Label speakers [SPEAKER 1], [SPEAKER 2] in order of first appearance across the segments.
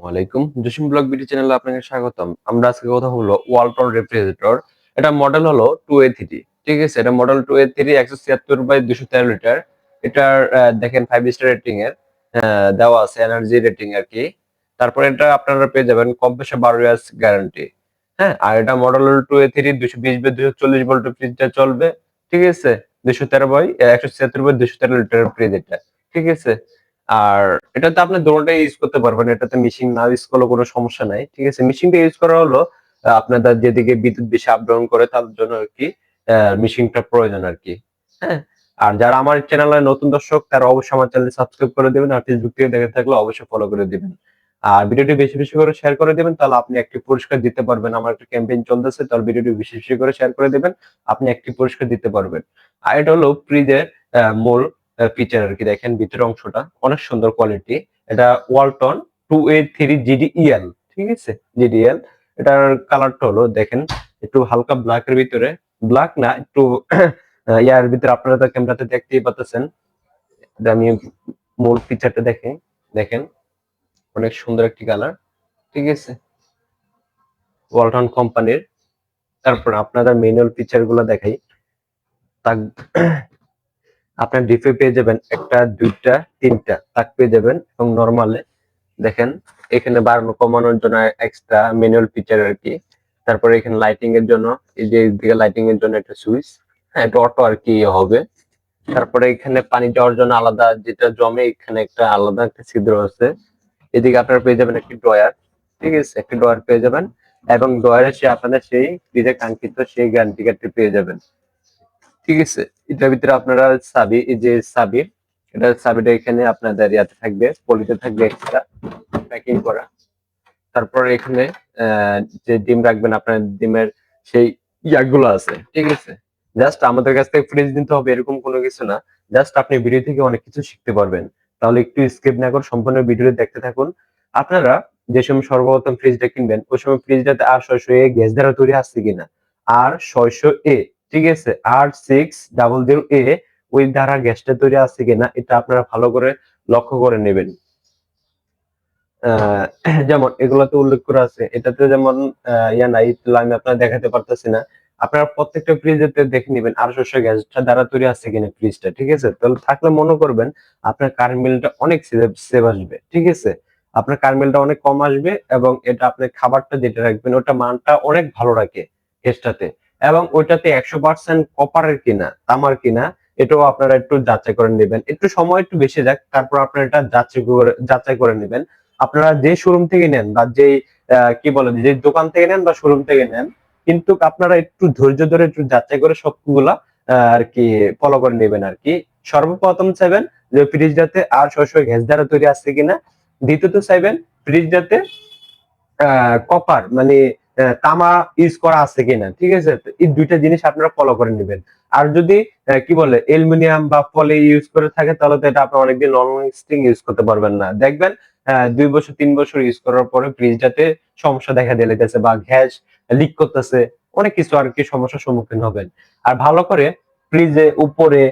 [SPEAKER 1] ওয়ালাইকুম। Jasim blog BD চ্যানেলে আপনাকে স্বাগতম। আমরা আজকে কথা বলব ওয়ালটন রেফ্রিজারেটর এটা মডেল হলো টু এ থ্রি ঠিক আছে? এটা মডেল টু এ থ্রি একশো ছিয়াত্তর বাই দুশো তেরো লিটার এটার দেখেন ফাইভ স্টার রেটিং এর দেওয়া আছে এনার্জি রেটিং আর কি। তারপরে এটা আপনারা পেয়ে যাবেন কম্প্রেসার বারো ইয়ার্স গ্যারান্টি হ্যাঁ? আর এটা মডেল হলো টু এ থ্রি দুশো বিশ বাই দুশো চল্লিশ ভোল্ট ফ্রিজটা চলবে। ঠিক আছে? দুশো তেরো বাই একশো ছিয়াত্তর বাই দুশো তেরো লিটারের ফ্রিজ এটা ঠিক আছে? আর এটাতে আপনি দোনোটাই ইউজ করতে পারবেন। এটাতে মেশিন না ইউজ করলে কোনো সমস্যা নাই, ঠিক আছে? মেশিনটা ইউজ করা হলো আপনাদের যেদিকে বিদ্যুৎ বেশি আপ ডাউন করে তার জন্য আর কি মেশিনটা প্রয়োজন আর কি হ্যাঁ? আর যারা আমার চ্যানেলে নতুন দর্শক, তারা অবশ্যই আমার চ্যানেল সাবস্ক্রাইব করে দিবেন আর ফেসবুক থেকে দেখে থাকলে অবশ্যই ফলো করে দিবেন। আর ভিডিওটি বেশি বেশি করে শেয়ার করে দিবেন, তাহলে আপনি একটি পুরস্কার দিতে পারবেন। আমার একটা ক্যাম্পেইন চলতেছে, তাহলে ভিডিওটি বেশি বেশি করে শেয়ার করে দিবেন, আপনি একটি পুরস্কার দিতে পারবেন। আর এটা হলো ফ্রিজের মূল ফিচার আর কি। দেখেন ভিতরের অংশটা, অনেক সুন্দর কোয়ালিটি এটা Walton two A three GDEL ঠিক আছে? জিডিএল এটার কালারটা হলো, দেখেন, একটু হালকা ব্ল্যাক এর ভিতরে। ব্ল্যাক না, একটু ইয়ার ভিতরে আপনারা তো ক্যামেরাতে দেখতেই পাচ্ছেন আমি মূল ফিচারটা দেখে। দেখেন, অনেক সুন্দর একটি কালার ঠিক আছে? ওয়ালটন কোম্পানির তারপর আপনাদের ম্যানুয়াল ফিচারগুলো দেখাই আপনার ডিপে পেয়ে যাবেন একটা, দুইটা, তিনটা, তাক পেয়ে যাবেন এবং নর্মালে দেখেন, এখানে বাড়ানো, কমানোর জন্য এক্সট্রা ম্যানুয়াল ফিচার আর কি। তারপরে এখানে লাইটিং এর জন্য, এই যে দিকে লাইটিং এর জন্য একটা সুইচ হ্যাঁ এটা অটো আর কি হবে। তারপরে এখানে পানি যাওয়ার জন্য আলাদা যেটা জমে, এখানে একটা আলাদা একটা ছিদ্র আছে। এদিকে আপনারা পেয়ে যাবেন একটি ড্রয়ার ঠিক আছে? একটি ড্রয়ার পেয়ে যাবেন এবং ড্রয়ারে সে আপনাদের সেই ফ্রিজে কাঙ্ক্ষিত সেই গ্যারান্টি কার্ডটি পেয়ে যাবেন। ঠিক আছে? এটার ভিতরে আপনারা সাবি যে সাবি, এটা সাবিটা এখানে আপনাদের ইয়াতে থাকবে, পলিতে থাকবে এক্সট্রা প্যাকিং করা। তারপর এখানে যে ডিম রাখবেন আপনার ডিমের সেই ইয়াগুলো আছে, ঠিক আছে? জাস্ট আমাদের কাছ থেকে ফ্রিজ নিতে হবে, এরকম কোনো কিছু না। জাস্ট আপনি ভিডিও থেকে অনেক কিছু শিখতে পারবেন। তাহলে একটু স্কিপ না করে সম্পূর্ণ ভিডিও দেখতে থাকুন। আপনারা যে সময় সর্বপ্রথম ফ্রিজটা কিনবেন, ওই সময় ফ্রিজটাতে আর ছয়শো এ গ্যাস দ্বারা তৈরি আসছে কিনা? আর ছয়শো এ ঠিক আছে? আর সিক্স ডাবল জিরো এ ওই দ্বারা গ্যাসটা তৈরি আছে কিনা এটা আপনারা ভালো করে লক্ষ্য করে নেবেন। যেমন এগুলোতে উল্লেখ করা আছে, এটাতে যেমন ইয়া নাই আমি আপনার দেখাতে পারতেছি না। আপনারা প্রত্যেকটা ফ্রিজেতে দেখে নেবেন আর শস্য গ্যাসটা দ্বারা তৈরি আছে কিনা ফ্রিজটা ঠিক আছে? তাহলে থাকলে মনে করবেন আপনার কারেন্ট বিলটা অনেক সেভ আসবে, ঠিক আছে? আপনার কারেন্ট বিলটা অনেক কম আসবে এবং এটা আপনি খাবারটা যেটা রাখবেন, ওটা মানটা অনেক ভালো রাখে গ্যাসটাতে। এবং ওইটাতে একশো পার্সেন্ট কপারের কিনা, তামার কিনা, এটাও আপনারা একটু যাচাই করে নেবেন। একটু সময় একটু বেশি যাক, তারপর আপনারা এটা যাচাই করে যাচাই করে নেবেন। আপনারা যে শোরুম থেকে নেন বা যে কি বলে, যে দোকান থেকে নেন বা শোরুম থেকে নেন, কিন্তু আপনারা একটু ধৈর্য ধরে একটু যাচাই করে সবগুলা আর কি ফলো করে নেবেন আর কি। সর্বপ্রথম চাইবেন যে ফ্রিজটাতে আর শস্য গ্যাস দ্বারা তৈরি আছে কিনা। দ্বিতীয়ত চাইবেন ফ্রিজটাতে কপার মানে তামা ইউজ করা আছে কিনা, ঠিক আছে? এই দুইটা জিনিস আপনারা ফলো করে নেবেন। আর যদি কি বলে অ্যালুমিনিয়াম বা পলি ইউজ করে থাকে, তাহলে তো এটা আপনি অনেকদিন লং লাস্টিং ইউজ করতে পারবেন না। দেখবেন দুই বছর, তিন বছর ইউজ করার পরে ফ্রিজটাতে সমস্যা দেখা দিলেতেছে বা গ্যাস লিক করতেছে। অনেক কিছু আর কি সমস্যার সম্মুখীন হবেন। আর ভালো করে ফ্রিজে উপরে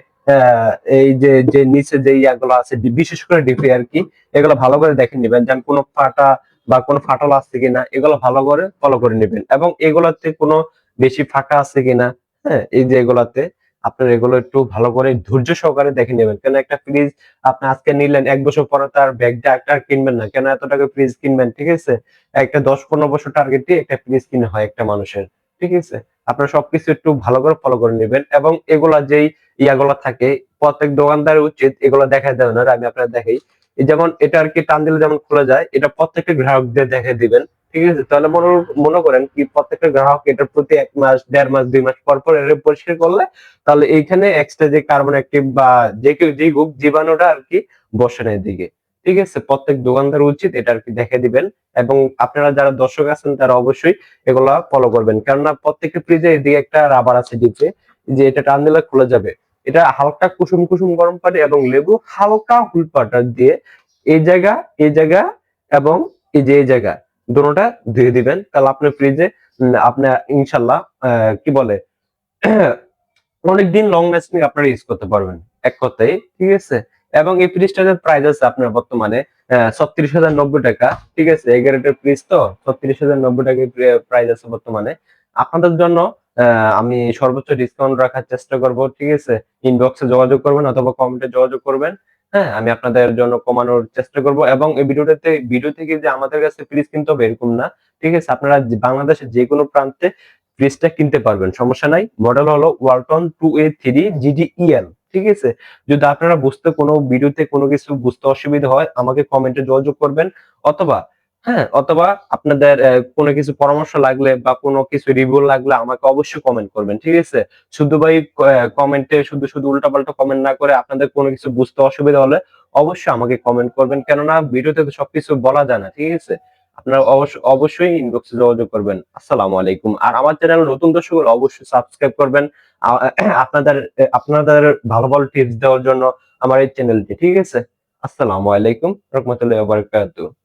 [SPEAKER 1] এই যে যে নিচে যে ইয়াগুলো আছে, বিশেষ করে ডিপি আর কি, এগুলো ভালো করে দেখে নেবেন। যেন কোনো ফাটা বা কোনো ফাটল আছে কিনা, এগুলো ভালো করে ফলো করে নেবেন। এবং এগুলোতে কোনো বেশি ফাঁকা আছে কিনা হ্যাঁ এই যে এগুলাতে আপনার এগুলো একটু ভালো করে ধৈর্য সহকারে দেখে নেবেন। কেন একটা ফ্রিজ আপনি আজকে নিলেন, এক বছর পরে তার ব্যাগটা একটা আর কিনবেন না। কেন এত টাকা ফ্রিজ কিনবেন, ঠিক আছে? একটা দশ পনেরো বছর টার্গেট দিয়ে একটা ফ্রিজ কিনে হয় একটা মানুষের, ঠিক আছে? আপনারা সবকিছু একটু ভালো করে ফলো করে নেবেন এবং এগুলা যেই ইয়াগুলা থাকে, প্রত্যেক দোকানদারের উচিত এগুলো দেখা দেবে না আমি আপনার দেখাই যেমন এটা আর কি টান দিলে যেমন খোলা যায়, এটা প্রত্যেকটা গ্রাহকদের দেখে দিবেন, ঠিক আছে? তাহলে মনে মনে করেন কি প্রত্যেকটা গ্রাহক এটার প্রতি এক মাস, দেড় মাস, দুই মাস পর পর এর পরিষ্কার করলে, তাহলে এইখানে এক্সট্রা যে কার্বন অ্যাক্টিভ বা যে কেউ, যে জীবাণুটা আর কি বসে না এদিকে, ঠিক আছে? প্রত্যেক দোকানদার উচিত এটা আর কি দেখে দিবেন এবং আপনারা যারা দর্শক আছেন তারা অবশ্যই এগুলা ফলো করবেন। কেননা প্রত্যেকটা ফ্রিজে এদিকে একটা রাবার আছে ডিপে যে এটা টান দিলে খুলে যাবে। এটা হালকা কুসুম কুসুম গরম পানি এবং লেবু, হালকা হুল পাউডার দিয়ে এই জায়গা এই জায়গা এবং এই যে এই জায়গা দুটোটা ধুয়ে দিবেন। তাহলে আপনার ফ্রিজে আপনার ইনশাল্লাহ কি বলে, অনেকদিন লং লাস্টিং আপনারা ইউজ করতে পারবেন এক কথায়, ঠিক আছে? এবং এই ফ্রিজটার প্রাইস আছে আপনার বর্তমানে ছত্রিশ হাজার নব্বই টাকা, ঠিক আছে? এই গ্যারেটের প্রাইস তো, ছত্রিশ হাজার নব্বই টাকা প্রাইস আছে বর্তমানে। আপনাদের জন্য আমি সর্বোচ্চ ডিসকাউন্ট রাখার চেষ্টা করব, ঠিক আছে? ইনবক্সে যোগাযোগ করবেন অথবা কমেন্টে যোগাযোগ করবেন হ্যাঁ? আমি আপনাদের জন্য কমানোর চেষ্টা করব এবং এই ভিডিওটাতে ভিডিও থেকে যে আমাদের কাছে ফ্রিজ কিনতে হবে এরকম না, ঠিক আছে? আপনারা বাংলাদেশের যে কোনো প্রান্তে ফ্রিজটা কিনতে পারবেন, সমস্যা নাই। মডেল হলো Walton two A three GDEL ঠিক আছে? যদি আপনারা বুঝতে কোনো ভিডিওতে কোনো কিছু বুঝতে অসুবিধা হয়, আমাকে কমেন্টে যোগাযোগ করবেন, অথবা হ্যাঁ অথবা আপনাদের কোনো কিছু পরামর্শ লাগলে বা কোনো কিছু রিভিউ লাগলে আমাকে অবশ্যই কমেন্ট করবেন, ঠিক আছে? শুধু ভাই কমেন্টে শুধু শুধু উল্টাপাল্টা কমেন্ট না করে আপনাদের কোনো কিছু বুঝতে অসুবিধা হলে অবশ্যই আমাকে কমেন্ট করবেন। কেননা ভিডিওতে তো সবকিছু বলা যায় না ঠিক আছে? আপনারা অবশ্যই ইনবক্সে যোগাযোগ করবেন। আসসালামু আলাইকুম। আর আমার চ্যানেল নতুন দর্শক অবশ্যই সাবস্ক্রাইব করবেন। আপনাদের আপনাদের ভালো ভালো টিপস দেওয়ার জন্য আমার এই চ্যানেলটি ঠিক আছে? আসসালামু আলাইকুম। রহমতুল্লাহি